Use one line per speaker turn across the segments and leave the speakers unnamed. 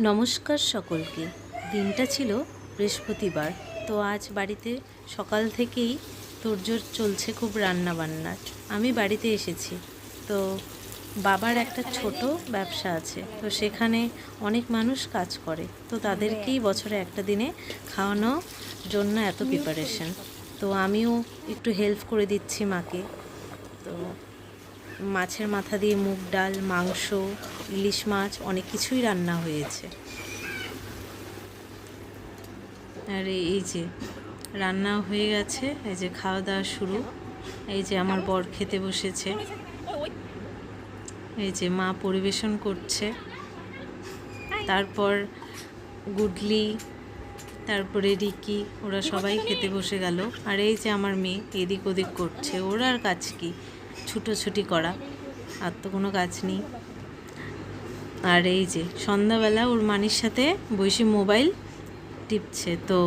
নমস্কার সকলকে। দিনটা ছিল বৃহস্পতিবার, তো আজ বাড়িতে সকাল থেকেই তোড়জোড় চলছে খুব রান্না বান্নার আমি বাড়িতে এসেছি, তো বাবার একটা ছোট ব্যবসা আছে, তো সেখানে অনেক মানুষ কাজ করে, তো তাদেরকেই বছরে একটা দিনে খাওয়ানোর জন্য এত প্রিপারেশন তো আমিও একটু হেল্প করে দিচ্ছি মাকে, তো মাছের মাথা দিয়ে মুগ ডাল, মাংস, ইলিশ মাছ, অনেক কিছুই রান্না হয়েছে। আর এই যে রান্না হয়ে গেছে, এই যে খাওয়া দাওয়া শুরু। এই যে আমার বর খেতে বসেছে। এই যে মা পরিবেশন করছে। তারপর গুডলি, তারপরে রিকি, ওরা সবাই খেতে বসে গেল। আর এই যে আমার মেয়ে, এদিক ওদিক করছে। ওরা আর কাজ কি? ছুটোছুটি করা আর তো কোনো কাজ নেই। আর এই যে সন্ধ্যাবেলা ওর মানির সাথে বসে মোবাইল টিপছে তো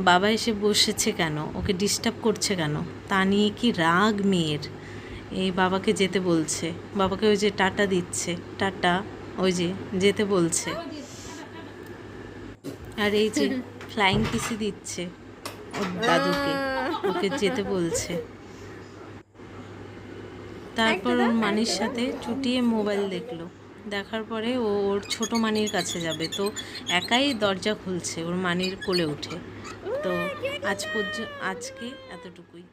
বাবা এসে বসেছে কেন? ওকে ডিস্টার্ব করছে কেন? তা নিয়ে কি রাগ মেয়ের? এই বাবাকে যেতে বলছে বাবাকে ওই যে টাটা দিচ্ছে টাটা ওই যে যেতে বলছে। আর এই যে ফ্লাইং কিসি দিচ্ছে ওর দাদুকে ওকে যেতে বলছে। তারপর ওর মানির সাথে চুটিয়ে মোবাইল দেখল। দেখার পরে ও ওর ছোট মানির কাছে যাবে। তো একাই দরজা খুলছে ওর মানির কোলে উঠে। তো আজ পর্যন্ত আজকে এতটুকুই।